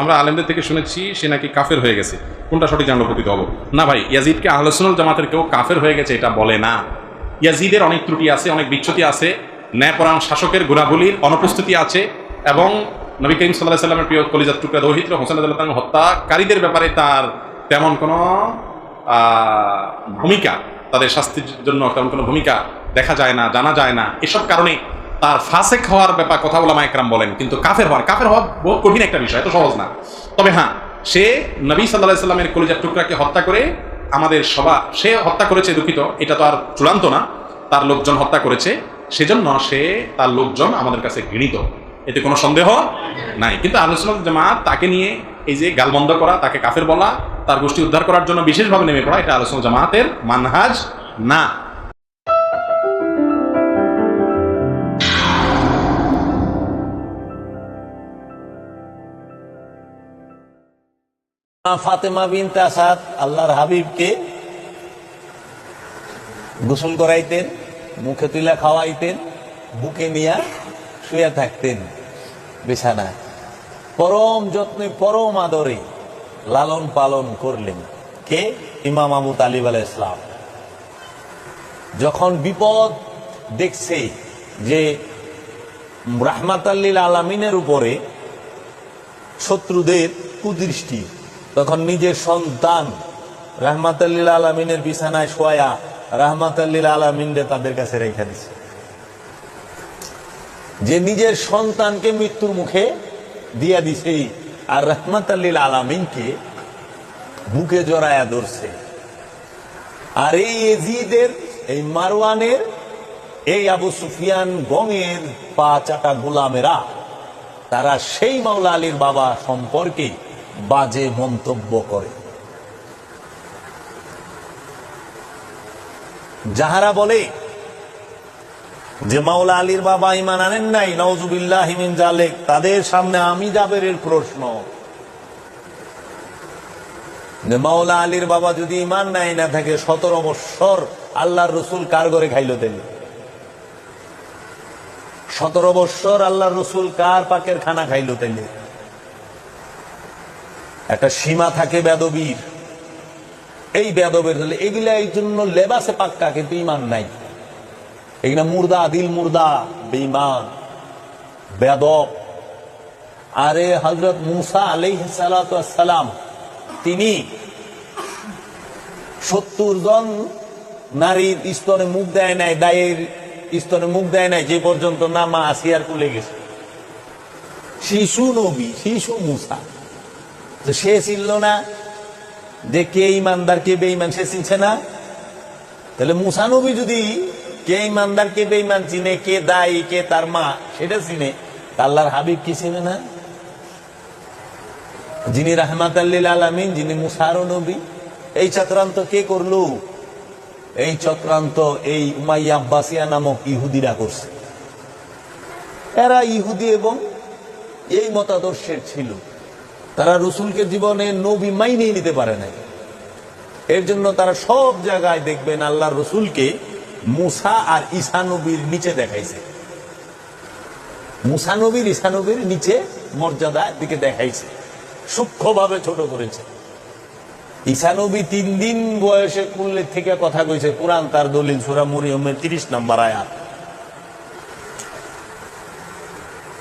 আমরা আলেমদের থেকে শুনেছি সে নাকি কাফের হয়ে গেছে। কোনটা সঠিক জানলো প্রতীত হব? না ভাই, ইয়াজিদকে আহলসুল জামাতের কেউ কাফের হয়ে গেছে এটা বলে না। ইয়াজিদের অনেক ত্রুটি আছে, অনেক বিচ্যুতি আছে, ন্যায়পরায়ণ শাসকের গুণাবলীর অনুপস্থিতি আছে এবং নবী করিম সাল্লাহ সাল্লামের প্রিয় কলিজাত টুকরা দৌহিত্র, হোসেন আদাল্লাহ হত্যাকারীদের ব্যাপারে তার তেমন কোনো ভূমিকা, তাদের শাস্তির জন্য তেমন কোনো ভূমিকা দেখা যায় না, জানা যায় না। এসব কারণে তার ফাসেক হওয়ার ব্যাপার কথা বলা মাইকরাম বলেন, কিন্তু কাফের হওয়ার কাফের হওয়া কঠিন একটা বিষয়, এত সহজ না। তবে হ্যাঁ সে নবী সাল্লাহ সাল্লামের কলিজার টুকরাকে হত্যা করে আমাদের সভা সে হত্যা করেছে দুঃখিত, এটা তো আর চূড়ান্ত না। তার লোকজন হত্যা করেছে, সেজন্য সে তার লোকজন আমাদের কাছে ঘৃণিত। এতে কোনো সন্দেহ নাই। কিন্তু আলোচনা জামাত তাকে নিয়ে এই যে গালবন্ধ করা, তাকে কাফের বলা, তার গোষ্ঠী উদ্ধার করার জন্য বিশেষভাবে নেমে পড়া, এটা আলোচনা জামাতের মানহাজ না। ফাতেমা বিনতে আসাদ আল্লাহর হাবিবকে গোসল করাইতেন, মুখে তুলে খাওয়াইতেন, বুকে নিয়ে শুয়ে থাকতেন বিছানায়। পরম যত্নে, পরম আদরে লালন পালন করলেন কে? ইমাম আবু তালিব আলাহ ইসলাম যখন বিপদ দেখছে যে রাহমাতাল্লিল আলামিনের উপরে শত্রুদের কুদৃষ্টি তখন নিজের সন্তান রাহমাতাল্লিল আলমিনের বিছানায় শোয়া রাহমাতাল্লিল আলমিনরে তাদের কাছে রেখে দিছে। যে নিজের সন্তানকে মৃত্যুর মুখে দিয়া দিছে আর রহমাতাল্লিল আলামিনকে বুকে জড়ায়া ধরছে। আর এই এজিদের এই মারওয়ানের, এই আবু সুফিয়ান গঙের পা চাটা গোলামেরা, তারা সেই মাওলা আলীর বাবা সম্পর্কে বাজে মন্তব্য করে। যাহারা বলে যে মাওলা আলীর বাবা ইমান আনেন নাই নওজুবিল্লাহ হিমিন জালেক তাদের সামনে আমি জাবেরের প্রশ্ন। যে মাওলা আলীর বাবা যদি ইমান নাই না থাকে, সতেরো বৎসর আল্লাহর রসুল কার ঘরে খাইল তেলে? সতেরো বৎসর আল্লাহর রসুল কার পাকের খানা খাইল তেলে? একটা সীমা থাকে বেদবীর। এই বেদবের এগুলা এই জন্য লেবাসে পাক্কা কিন্তু ইমান নাই। এগুলা মুর্দা দিল মুর্দা বেইমান বেদব। আরে হজরত মুসা আলাইহ সালাম তিনি সত্তর জন নারীর স্তরে মুখ দেয় নাই, দায়ের স্তরে মুখ দেয় নাই, যে পর্যন্ত না মা আসিয়ার কুলে গেছে। শিশু নবী, শিশু মুসা। তো সে চিনল না। যে কে ইমানদার কে বেঈমান সে চিনছে না। তাহলে মুসানবী যদি কে ইমানদার কে বেঈমান চিনে, কে দায়ী, কে তার মা, সেটা চিনে আল্লাহর হাবিব কি চিনে না? যিনি রাহমাত আলমিন, যিনি মুসারো নবী, এই চক্রান্ত কে করল? এই চক্রান্ত এই উমাইয়া আব্বাসিয়া নামক ইহুদিরা করছে। এরা ইহুদি এবং এই মতাদর্শের ছিল। তারা রসুলকে জীবনে নবী মাইনে নিতে পারে নাই। এর জন্য তারা সব জায়গায় দেখবেন আল্লাহ রসুলকে মুসা আর ঈসা নবীর নিচে দেখাইছে। মুসা নবীর নিচে মর্যাদার দিকে দেখাইছে। সূক্ষ্মভাবে ছোট করেছে। ঈসা নবী তিন দিন বয়সে কুল্লের থেকে কথা কইছে, কোরআন তার দলিল, সুরা মরিয়মের তিরিশ নম্বর আয়াত।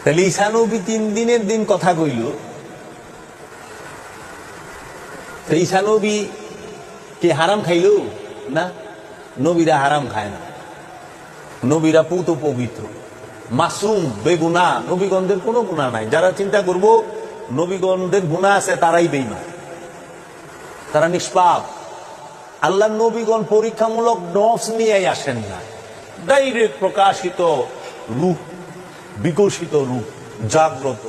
তাহলে ঈসা নবী তিন দিনের দিন কথা কইল ঈসা নবী কি হারাম খাইল না নবীরা হারাম খায় না নবীরা পুত পবিত্র মাসুম বেগুনা নবীগণদের কোনো গুণা নাই যারা চিন্তা করব নবীগণদের গুণা আছে তারাই বেইমান তারা নিষ্পাপ আল্লাহ নবীগণ পরীক্ষামূলক নফস নিয়ে আসেন না ডাইরেক্ট প্রকাশিত রূপ বিকশিত রূপ জাগ্রত